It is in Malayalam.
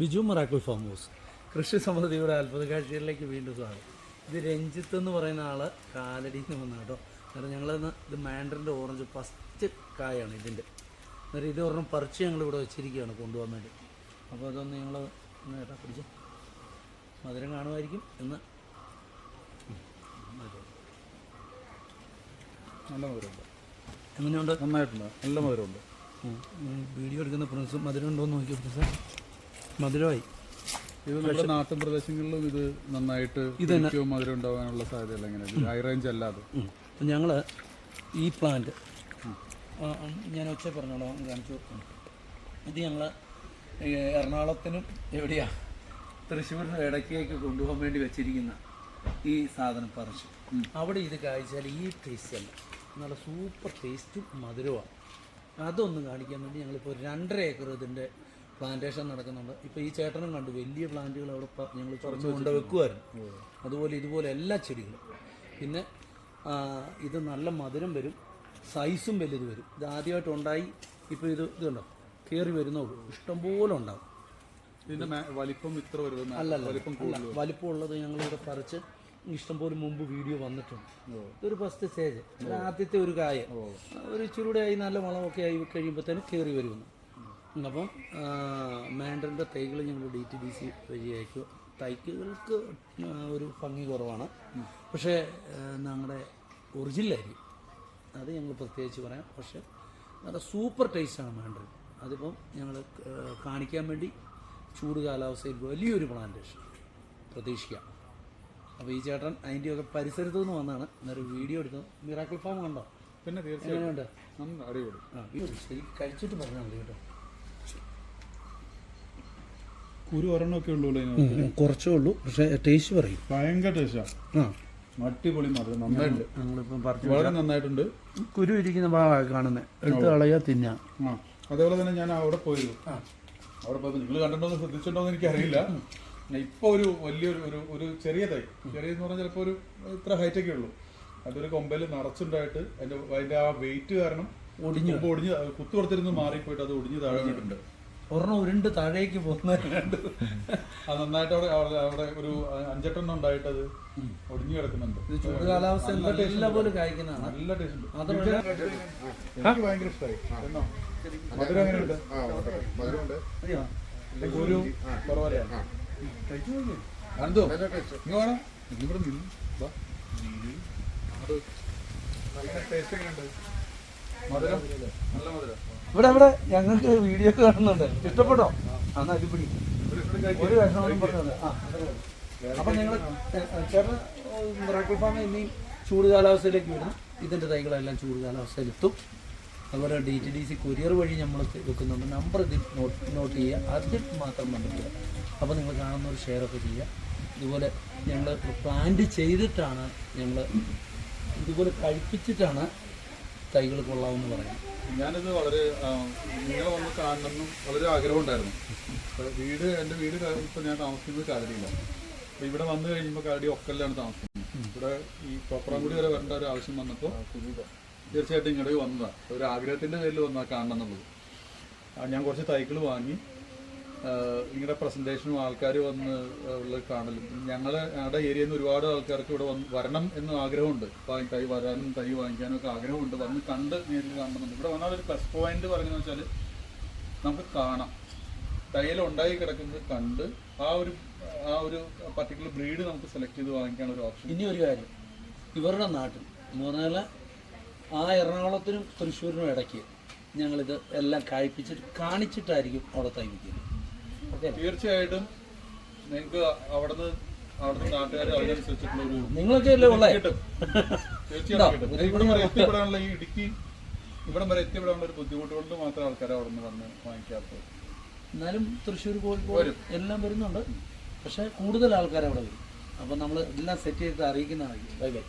Biju മറാക്കിൾ farm house. കൃഷി സമൃദ്ധിയുടെ അത്ഭുത കാഴ്ചകളിലേക്ക് വീണ്ടും സ്വാഗതം. ഇത് രഞ്ജിത്ത് എന്ന് പറയുന്ന ആൾ കാലടിയിൽ നിന്ന് വന്ന കേട്ടോ. കാരണം ഞങ്ങൾ ഇത് മാൻഡറിന്റെ ഓറഞ്ച് ഫസ്റ്റ് കായാണ് ഇതിന്റെ അന്നേരം ഇത് ഒരെണ്ണം പറിച്ച് ഞങ്ങൾ ഇവിടെ വെച്ചിരിക്കുകയാണ് കൊണ്ടുപോകാൻ വേണ്ടി. അപ്പോൾ അതൊന്ന് ഞങ്ങൾ ഒന്ന് ഏട്ടാ പിടിച്ച്? മധുരം കാണുമായിരിക്കും എന്ന്. നല്ല മധുരമുണ്ട്. എങ്ങനെയുണ്ട്? നന്നായിട്ടുണ്ട്. നല്ല മധുരമുണ്ട്. വീഡിയോ എടുക്കുന്ന പ്രിൻസും മധുരം ഉണ്ടോ എന്ന് നോക്കിയോ പ്രിൻസ് മധുരമായി. ഇത് നമ്മുടെ നാട്ടിൻ പ്രദേശങ്ങളിലും ഇത് നന്നായിട്ട് ശരിക്കും മധുരം ഉണ്ടാവാനുള്ള സാധ്യതയല്ല ഹൈ റേഞ്ച് അല്ലാതെ ഞങ്ങൾ ഈ പ്ലാന്റ് ഞാൻ ഉച്ച പറഞ്ഞോളാം കാണിച്ചു. ഇത് ഞങ്ങൾ എറണാകുളത്തിനും എവിടെയാ തൃശ്ശൂരിനും ഇടയ്ക്കേക്ക് കൊണ്ടുപോകാൻ വേണ്ടി വെച്ചിരിക്കുന്ന ഈ സാധനം പറിച്ചു. അവിടെ ഇത് കാഴ്ചാൽ ഈ ടേസ്റ്റ് അല്ല. നല്ല സൂപ്പർ ടേസ്റ്റും മധുരമാണ് അതൊന്ന് കാണിക്കാൻ വേണ്ടി ഞങ്ങളിപ്പോൾ രണ്ടര ഏക്കർ ഇതിന്റെ പ്ലാന്റേഷൻ നടക്കുന്നുണ്ട്. ഇപ്പോൾ ഈ ചേട്ടനും കണ്ടു വലിയ പ്ലാന്റുകൾ അവിടെ ഞങ്ങൾ കുറച്ച് കൊണ്ട് വെക്കുമായിരുന്നു അതുപോലെ ഇതുപോലെ എല്ലാ ചെടികളും. പിന്നെ ഇത് നല്ല മധുരം വരും സൈസും വലുത് വരും. ഇത് ആദ്യമായിട്ട് ഉണ്ടായി ഇപ്പോൾ ഇത് ഇത് കണ്ടോ കയറി വരുന്നുള്ളൂ. ഇഷ്ടംപോലെ ഉണ്ടാവും. ഇതിന്റെ വലിപ്പം ഇത്ര വരുന്നത് അല്ലല്ല അല്ല വലിപ്പമുള്ളത് ഞങ്ങളിവിടെ പറിച്ച് ഇഷ്ടംപോലെ മുമ്പ് വീഡിയോ വന്നിട്ടുണ്ട്. ഇതൊരു ഫസ്റ്റ് സ്റ്റേജ് ആദ്യത്തെ ഒരു കായ. ഒരു ഇച്ചിരൂടെ ആയി നല്ല വളമൊക്കെ ആയി കഴിയുമ്പോഴത്തേനും കയറി വരുമെന്ന് അപ്പം മാൻഡറിന്റെ തൈകൾ ഞങ്ങൾ ഡി ടി ഡി സി വഴി അയക്കും. തൈക്കുകൾക്ക് ഒരു ഭംഗി കുറവാണ്. പക്ഷേ ഞങ്ങളുടെ ഒറിജിനലായിരിക്കും അത് ഞങ്ങൾ പ്രത്യേകിച്ച് പറയാം. പക്ഷേ നല്ല സൂപ്പർ ടേസ്റ്റാണ് മാൻഡറിൻ അതിപ്പം ഞങ്ങൾ കാണിക്കാൻ വേണ്ടി ചൂട് കാലാവസ്ഥയിൽ വലിയൊരു പ്ലാന്റേഷൻ പ്രതീക്ഷിക്കാം. അപ്പോൾ ഈ ചേട്ടൻ അതിന്റെയൊക്കെ പരിസരത്തു നിന്ന് വന്നാണ്. എന്നൊരു വീഡിയോ എടുത്തു മിറാക്കിൾ ഫാം കണ്ടോ? പിന്നെ തീർച്ചയായും എങ്ങനെയുണ്ട് നന്ന അടിപൊളി. ആ വീഡിയോ കഴിച്ചിട്ട് പറഞ്ഞാൽ മതി കേട്ടോ. കുരു ഒരെണ്ണമൊക്കെ ഉള്ളൂ കുറച്ചേ ഉള്ളൂ. പക്ഷേ ടേസ്റ്റ് പറയും. ഭയങ്കര ടേസ്റ്റ് ആ. അടിപൊളി മധുരം നന്നായിട്ടുണ്ട്. ഞങ്ങളിപ്പം പറഞ്ഞു വളരെ നന്നായിട്ടുണ്ട്. കുരു ഇരിക്കുന്ന ഭാഗമാണ് കാണുന്നത് എടുത്ത് കളയുക തിന്ന. ആ. അതേപോലെ തന്നെ ഞാൻ അവിടെ പോയിരുന്നു. അവിടെ പോയത് നിങ്ങൾ കണ്ടിട്ടുണ്ടോ ശ്രദ്ധിച്ചിട്ടുണ്ടോ എന്ന് എനിക്കറിയില്ല. ഇപ്പൊ ഒരു വലിയൊരു ഒരു ഒരു ചെറിയ തൈ. ചെറിയ എന്ന് പറഞ്ഞാൽ ചിലപ്പോൾ ഒരു ഇത്ര ഹൈറ്റ് ഒക്കെ ഉള്ളൂ. അതൊരു കൊമ്പയിൽ നിറച്ചുണ്ടായിട്ട് അതിന്റെ അതിന്റെ ആ വെയിറ്റ് കാരണം ഒടിഞ്ഞു ഒടിഞ്ഞ് കുത്തു കൊടുത്തിരുന്ന് മാറിപ്പോയിട്ട് അത് ഒടിഞ്ഞ് താഴെ വീണിട്ടുണ്ട്. ഒരെണ്ണം ഉരുണ്ട് താഴേക്ക് പോകുന്നവരുണ്ട് അത് നന്നായിട്ട് അവിടെ അവിടെ ഒരു അഞ്ചെട്ടെണ്ണം ഉണ്ടായിട്ട് അത് ഒടിഞ്ഞു കിടക്കുന്നുണ്ട്. ഇത് ചൂട് കാലാവസ്ഥ നല്ല പോലെ കായ്ക്കുന്നതാണ്. നല്ല ടേസ്റ്റ് എനിക്ക് ഭയങ്കര ഇഷ്ടമായി എന്നോ? മധുരം എങ്ങനെയുണ്ട്? മധുരമുണ്ട്. അറിയോ? ഒരു കുറവല്ല? അനന്തോ ഇങ്ങ് വേണം ഇവിടെ നിന്നു. വാ. അത് നല്ല ടേസ്റ്റ് എങ്ങനെയുണ്ട് ഇവിടെ ഇവിടെ. ഞങ്ങൾക്ക് വീഡിയോ കാണുന്നുണ്ട്. ഇഷ്ടപ്പെട്ടോ? എന്നാ അടിപൊളി. ഒരു വിഷമം പറഞ്ഞത്. അപ്പം നിങ്ങൾ ചേട്ടൻ മിറാക്കിൾ ഫാം ഇനിയും ചൂട് കാലാവസ്ഥയിലേക്ക് വിടണം ഇതിന്റെ തൈകളെല്ലാം ചൂട് കാലാവസ്ഥയിലെത്തും അതുപോലെ D T D C courier വഴി നമ്മൾ വെക്കുന്നുണ്ട്. നമ്പർ ഇതിൽ നോട്ട് നോട്ട് ചെയ്യുക. അതിൽ മാത്രം ബന്ധപ്പെടുക അപ്പോൾ നിങ്ങൾ കാണുന്ന ഒരു ഷെയറൊക്കെ ചെയ്യുക. ഇതുപോലെ ഞങ്ങൾ പ്ലാന്റ് ചെയ്തിട്ടാണ് ഞങ്ങൾ ഇതുപോലെ കഴിപ്പിച്ചിട്ടാണ് തൈകൾ കൊള്ളാമെന്ന് പറയാം. ഞാനിത് വളരെ നിങ്ങളെ വന്ന് കാണണമെന്നും വളരെ ആഗ്രഹം ഉണ്ടായിരുന്നു വീട് എന്റെ വീട് ഇപ്പം ഞാൻ താമസിക്കുന്നത് കാലടിയിലാണ്. അപ്പം ഇവിടെ വന്നു കഴിയുമ്പോൾ കാലടി ഒക്കലിലാണ് താമസിക്കുന്നത്. ഇവിടെ ഈ തോപ്രാംകുടി വരെ വരേണ്ട ഒരു ആവശ്യം വന്നപ്പോൾ തീർച്ചയായിട്ടും ഇങ്ങോട്ട് വന്നതാണ് ഒരു ആഗ്രഹത്തിന്റെ പേരിൽ വന്നാൽ കാണണം എന്നുള്ളത് ഞാൻ കുറച്ച് തൈകൾ വാങ്ങി നിങ്ങളുടെ പ്രസന്റേഷനും ആൾക്കാർ വന്ന് ഉള്ള കാണലും. ഞങ്ങൾ ഞങ്ങളുടെ ഏരിയയിൽ നിന്ന് ഒരുപാട് ആൾക്കാർക്ക് ഇവിടെ വന്ന് വരണം എന്ന് ആഗ്രഹമുണ്ട്. തൈ വരാനും തൈ വാങ്ങിക്കാനും ഒക്കെ ആഗ്രഹമുണ്ട്. വന്ന് കണ്ട് നേരിൽ കാണണമെന്നുണ്ട് ഇവിടെ വന്നാൽ ഒരു പ്ലസ് പോയിന്റ് പറഞ്ഞതെന്ന് വെച്ചാൽ നമുക്ക് കാണാം. തൈയിൽ ഉണ്ടായി കിടക്കുന്നത് കണ്ട് ആ ഒരു ആ ഒരു പർട്ടിക്കുലർ ബ്രീഡ് നമുക്ക് സെലക്ട് ചെയ്ത് വാങ്ങിക്കാനുള്ള ഒരു ഓപ്ഷൻ ഇനി ഒരു കാര്യം. ഇവരുടെ നാട്ടിൽ എന്ന് പറഞ്ഞാൽ ആ എറണാകുളത്തിനും തൃശ്ശൂരിനും ഇടയ്ക്ക് ഞങ്ങളിത് എല്ലാം കായ്പ്പിച്ചിട്ട് കാണിച്ചിട്ടായിരിക്കും അവിടെ തൈ തീർച്ചയായിട്ടും നിങ്ങൾക്ക് അവിടുന്ന് അവിടുത്തെ നാട്ടുകാർ അതിനനുസരിച്ചിട്ടുള്ള ഒരു നിങ്ങളൊക്കെ അല്ലേ ഉള്ളേ? കിട്ടും. തീർച്ചയായിട്ടും ഇവിടം വരെ എത്തിപ്പെടാനുള്ള ഈ ഇടുക്കി ഇവിടം വരെ എത്തിപ്പെടാനുള്ള ഒരു മാത്രം ആൾക്കാർ അവിടെ നിന്ന് വന്ന് വാങ്ങിക്കാത്തത്. എന്നാലും തൃശ്ശൂർ കോഴിക്കോട് എല്ലാം വരുന്നുണ്ട്. പക്ഷേ കൂടുതൽ ആൾക്കാർ അവിടെ വരും. അപ്പം നമ്മൾ എല്ലാം സെറ്റ് ചെയ്ത് അറിയിക്കുന്നതായിരിക്കും. Bye bye.